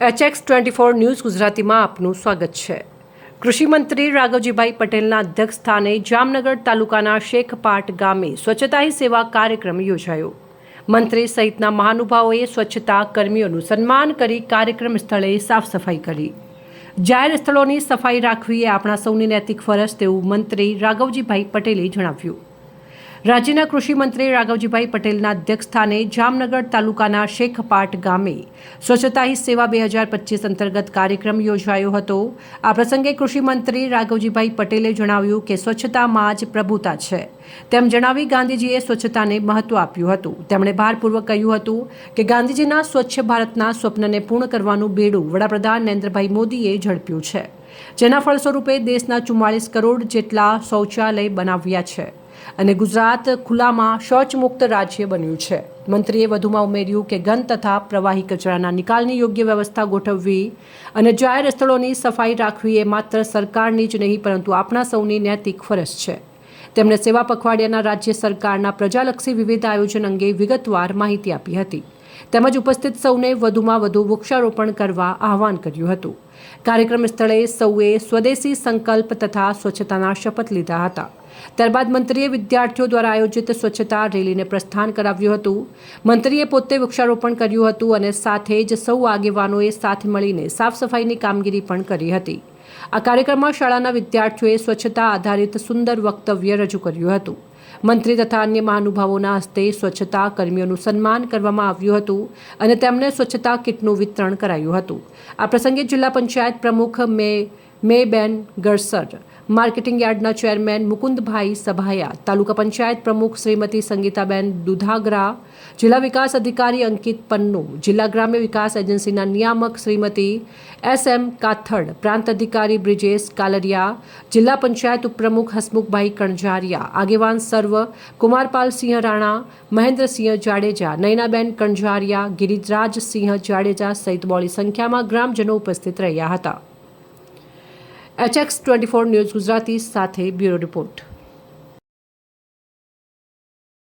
HX twenty four news ગુજરાતીમાં આપનું સ્વાગત છે. કૃષિમંત્રી રાઘવજીભાઈ પટેલના અધ્યક્ષસ્થાને જામનગર તાલુકાના શેખપાટ ગામે સ્વચ્છતા હી સેવા કાર્યક્રમ યોજાયો. મંત્રી સહિતના મહાનુભાવોએ સ્વચ્છતા કર્મીઓનું સન્માન કરી કાર્યક્રમ સ્થળે સાફ સફાઈ કરી. જાહેર સ્થળોની સફાઈ રાખવી એ આપણા સૌની નૈતિક ફરજ તેવું મંત્રી રાઘવજીભાઈ પટેલે જણાવ્યું. રાજ્યના કૃષિમંત્રી રાઘવજીભાઈ પટેલના અધ્યક્ષસ્થાને જામનગર તાલુકાના શેખપાટ ગામે સ્વચ્છતા હી સેવા બે હજાર પચીસ અંતર્ગત કાર્યક્રમ યોજાયો હતો. આ પ્રસંગે કૃષિમંત્રી રાઘવજીભાઈ પટેલે જણાવ્યું કે સ્વચ્છતામાં જ પ્રભુતા છે. તેમ જણાવી ગાંધીજીએ સ્વચ્છતાને મહત્વ આપ્યું હતું. તેમણે ભારપૂર્વક કહ્યું હતું કે ગાંધીજીના સ્વચ્છ ભારતના સ્વપ્નને પૂર્ણ કરવાનું બેડું વડાપ્રધાન નરેન્દ્રભાઈ મોદીએ ઝડપ્યું છે. જેના ફળસ્વરૂપે દેશના ચુમ્માળીસ કરોડ જેટલા શૌચાલય બનાવ્યા છે. અને ગુજરાત ખુલ્લામાં શૌચમુક્ત રાજ્ય બન્યું છે. મંત્રીએ વધુમાં ઉમેર્યું કે ઘન તથા પ્રવાહી કચરાના નિકાલની યોગ્ય વ્યવસ્થા ગોઠવવી અને જાહેર સ્થળોની સફાઈ રાખવી એ માત્ર સરકારની જ નહીં, પરંતુ આપણા સૌની નૈતિક ફરજ છે. તેમણે સેવા પખવાડિયાના રાજ્ય સરકારના પ્રજાલક્ષી વિવિધ આયોજન અંગે વિગતવાર માહિતી આપી હતી. તેમજ ઉપસ્થિત સૌને વધુમાં વધુ વૃક્ષારોપણ કરવા આહવાન કર્યું હતું. કાર્યક્રમ સ્થળે સૌએ સ્વદેશી સંકલ્પ તથા સ્વચ્છતાના શપથ લીધા હતા. ત્યારબાદ મંત્રીએ વિદ્યાર્થીઓ દ્વારા આયોજિત સ્વચ્છતા રેલીને પ્રસ્થાન કરાવ્યું હતું. મંત્રીએ પોતે વૃક્ષારોપણ કર્યું હતું અને સાથે જ સૌ આગેવાનોએ સાથે મળીને સાફ સફાઈની કામગીરી પણ કરી હતી. આ કાર્યક્રમમાં શાળાના વિદ્યાર્થીઓએ સ્વચ્છતા આધારિત સુંદર વક્તવ્ય રજૂ કર્યું હતું. મંત્રી તથા અન્ય મહાનુભાવોના હસ્તે સ્વચ્છતા કર્મીઓનું સન્માન કરવામાં આવ્યું હતું અને તેમને સ્વચ્છતા કિટનું વિતરણ કરાયું હતું. આ પ્રસંગે જિલ્લા પંચાયત પ્રમુખ મે મેબેન ગરસર, માર્કેટિંગ યાર્ડના ચેરમેન મુકુંદભાઈ સભાયા, તાલુકા પંચાયત પ્રમુખ શ્રીમતી સંગીતાબેન દુધાગરા, જિલ્લા વિકાસ અધિકારી અંકિત પન્નુ, જિલ્લા ગ્રામ્ય વિકાસ એજન્સીના નિયામક શ્રીમતી એસ એમ કાથડ, પ્રાંત અધિકારી બ્રિજેશ કાલરિયા, જિલ્લા પંચાયત ઉપપ્રમુખ હસમુખભાઈ કણઝારિયા આગેવાન સર્વ કુમારપાલસિંહ રાણા, મહેન્દ્રસિંહ જાડેજા, નયનાબેન કણઝારિયા ગિરિજરાજસિંહ જાડેજા સહિત બોળી સંખ્યામાં ગ્રામજનો ઉપસ્થિત રહ્યા હતા. HX twenty four news Gujarati સાથે બ્યુરો રિપોર્ટ.